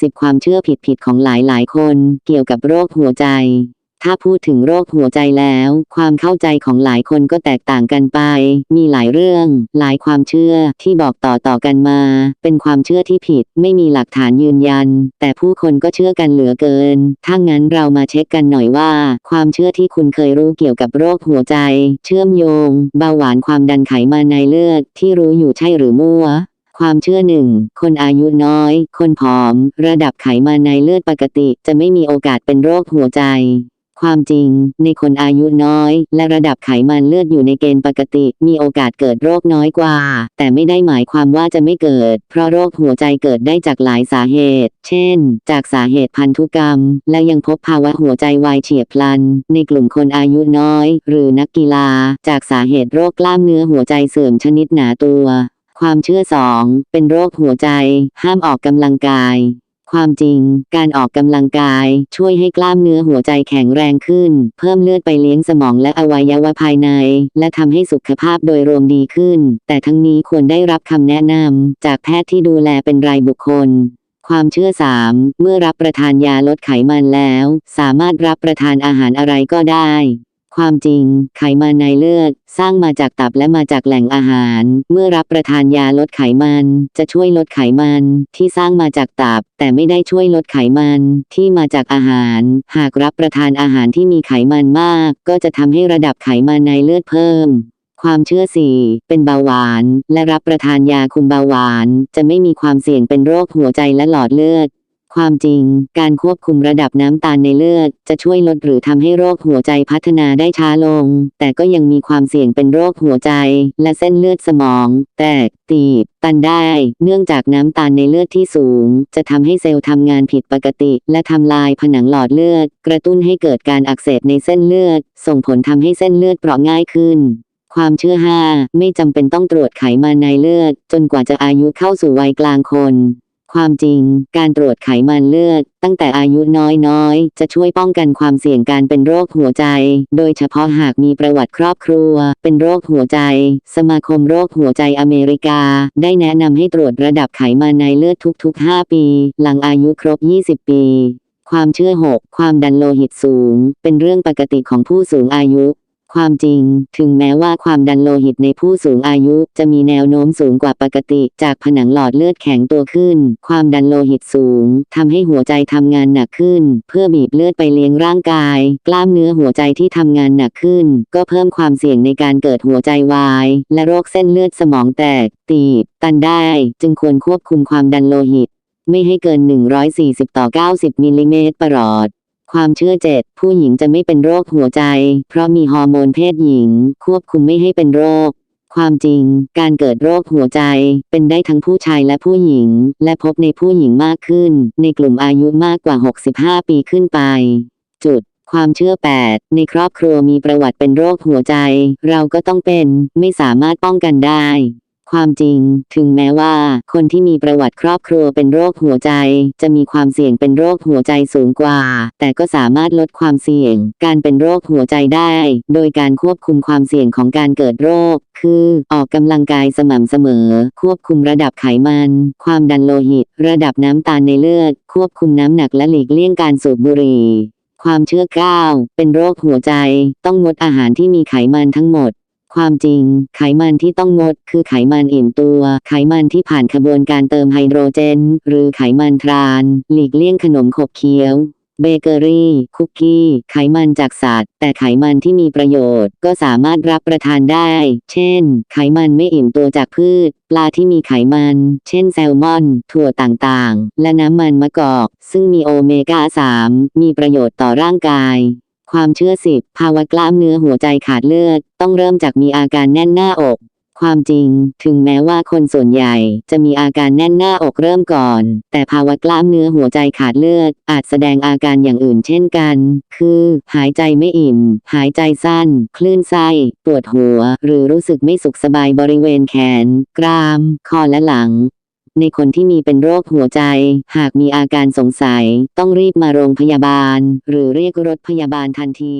10 ความเชื่อผิดๆของหลายๆ คนเกี่ยวกับโรคหัวใจ ถ้าพูดถึงโรคหัวใจแล้ว ความเข้าใจของหลายคนก็แตกต่างกันไป มีหลายเรื่อง หลายความเชื่อที่บอกต่อต่อๆกันมา เป็นความเชื่อที่ผิด ไม่มีหลักฐานยืนยัน แต่ผู้คนก็เชื่อกันเหลือเกิน ถ้างั้นเรามาเช็คกันหน่อยว่า ความเชื่อที่คุณเคยรู้เกี่ยวกับโรคหัวใจ เชื่อมโยง เบาหวานความดันไขมันในเลือดที่รู้อยู่ใช่หรือมั่ว ความเชื่อหนึ่งคนอายุน้อย คนผอม ระดับไขมันในเลือดปกติจะไม่มีโอกาสเป็นโรคหัวใจ ความจริง ในคนอายุน้อย และระดับไขมันเลือดอยู่ในเกณฑ์ปกติ มีโอกาสเกิดโรคน้อยกว่า แต่ไม่ได้หมายความว่าจะไม่เกิด เพราะโรคหัวใจเกิดได้จากหลายสาเหตุ เช่น จากสาเหตุพันธุกรรม และยังพบภาวะหัวใจวายเฉียบพลัน ในกลุ่มคนอายุน้อย หรือนักกีฬา จากสาเหตุโรคกล้ามเนื้อหัวใจเสื่อมชนิดหนาตัว ความเชื่อสองเป็นโรคหัวใจ ห้ามออกกำลังกาย ความจริง การออกกำลังกาย ช่วยให้กล้ามเนื้อหัวใจแข็งแรงขึ้น เพิ่มเลือดไปเลี้ยงสมองและอวัยวะภายใน และทำให้สุขภาพโดยรวมดีขึ้น แต่ทั้งนี้ควรได้รับคำแนะนำจากแพทย์ที่ดูแลเป็นรายบุคคลความเชื่อ 3 เมื่อรับประทานยาลดไขมันแล้ว สามารถรับประทานอาหารอะไรก็ได้ ความจริง ไขมันในเลือด สร้างมาจากตับและมาจากแหล่งอาหาร เมื่อรับประทานยาลดไขมัน จะช่วยลดไขมันที่สร้างมาจากตับ แต่ไม่ได้ช่วยลดไขมันที่มาจากอาหาร หากรับประทานอาหารที่มีไขมันมาก ก็จะทำให้ระดับไขมันในเลือดเพิ่มความเชื่อ4เป็นเบาหวาน และรับประทานยาคุมเบาหวาน จะไม่มีความเสี่ยงเป็นโรคหัวใจและหลอดเลือด ความจริง การควบคุมระดับน้ำตาลในเลือด จะช่วยลดหรือทำให้โรคหัวใจพัฒนาได้ช้าลง แต่ก็ยังมีความเสี่ยงเป็นโรคหัวใจ และเส้นเลือดสมอง แตกตีบ ตันได้ เนื่องจากน้ำตาลในเลือดที่สูง จะทำให้เซลล์ทำงานผิดปกติ และทำลายผนังหลอดเลือด กระตุ้นให้เกิดการอักเสบในเส้นเลือด ส่งผลทำให้เส้นเลือดเปราะง่ายขึ้นความเชื่อ 5 ไม่จำเป็นต้องตรวจไขมันในเลือด จนกว่าจะอายุเข้าสู่วัยกลางคน ความจริง การตรวจไขมันเลือด ตั้งแต่อายุน้อยๆ จะช่วยป้องกันความเสี่ยงการเป็นโรคหัวใจ โดยเฉพาะหากมีประวัติครอบครัว เป็นโรคหัวใจ สมาคมโรคหัวใจอเมริกา ได้แนะนำให้ตรวจระดับไขมันในเลือดทุกๆ 5 ปี หลังอายุครบ 20 ปีความเชื่อ 6 ความดันโลหิตสูง เป็นเรื่องปกติของผู้สูงอายุ ความจริง ถึงแม้ว่าความดันโลหิตในผู้สูงอายุ จะมีแนวโน้มสูงกว่าปกติ จากผนังหลอดเลือดแข็งตัวขึ้น ความดันโลหิตสูงทำให้หัวใจทำงานหนักขึ้น เพื่อบีบเลือดไปเลี้ยงร่างกาย กล้ามเนื้อหัวใจที่ทำงานหนักขึ้น ก็เพิ่มความเสี่ยงในการเกิดหัวใจวาย และโรคเส้นเลือดสมองแตก ตีบ ตันได้ จึงควรควบคุมความดันโลหิต ไม่ให้เกิน 140 ต่อ 90 มิลลิเมตรประหลอด ความเชื่อเจ็ดผู้หญิงจะไม่เป็นโรคหัวใจ เพราะมีฮอร์โมนเพศหญิง ควบคุมไม่ให้เป็นโรค ความจริง การเกิดโรคหัวใจ เป็นได้ทั้งผู้ชายและผู้หญิง และพบในผู้หญิงมากขึ้น ในกลุ่มอายุมากกว่า 65 ปีขึ้นไป จุดความเชื่อ 8 ในครอบครัวมีประวัติเป็นโรคหัวใจ เราก็ต้องเป็น ไม่สามารถป้องกันได้ ความจริง ถึงแม้ว่า คนที่มีประวัติครอบครัวเป็นโรคหัวใจ จะมีความเสี่ยงเป็นโรคหัวใจสูงกว่า แต่ก็สามารถลดความเสี่ยง การเป็นโรคหัวใจได้ โดยการควบคุมความเสี่ยงของการเกิดโรค คือออกกำลังกายสม่ำเสมอ ควบคุมระดับไขมัน ความดันโลหิต ระดับน้ำตาลในเลือด ควบคุมน้ำหนักและหลีกเลี่ยงการสูบบุหรี่ความเชื่อ9เป็นโรคหัวใจ ต้องงดอาหารที่มีไขมันทั้งหมด ความจริง ไขมันที่ต้องงดคือไขมันอิ่มตัว ไขมันที่ผ่านขบวนการเติมไฮโดรเจน หรือไขมันทราน หลีกเลี่ยงขนมขบเคี้ยว เบเกอรี่ คุกกี้ ไขมันจากสัตว์ แต่ไขมันที่มีประโยชน์ ก็สามารถรับประทานได้ เช่น ไขมันไม่อิ่มตัวจากพืช ปลาที่มีไขมัน เช่นแซลมอน ถั่วต่างๆ และน้ำมันมะกอก ซึ่งมีโอเมก้า 3 มีประโยชน์ต่อร่างกาย ความเชื่อสิบภาวะกล้ามเนื้อหัวใจขาดเลือด ต้องเริ่มจากมีอาการแน่นหน้าอก ความจริง ถึงแม้ว่าคนส่วนใหญ่จะมีอาการแน่นหน้าอกเริ่มก่อน แต่ภาวะกล้ามเนื้อหัวใจขาดเลือด อาจแสดงอาการอย่างอื่นเช่นกัน คือ หายใจไม่อิ่ม หายใจสั้น คลื่นไส้ปวดหัว หรือรู้สึกไม่สุขสบายบริเวณแขน กราม คอและหลัง ในคนที่มีเป็นโรคหัวใจ หากมีอาการสงสัย ต้องรีบมาโรงพยาบาล หรือเรียกรถพยาบาลทันที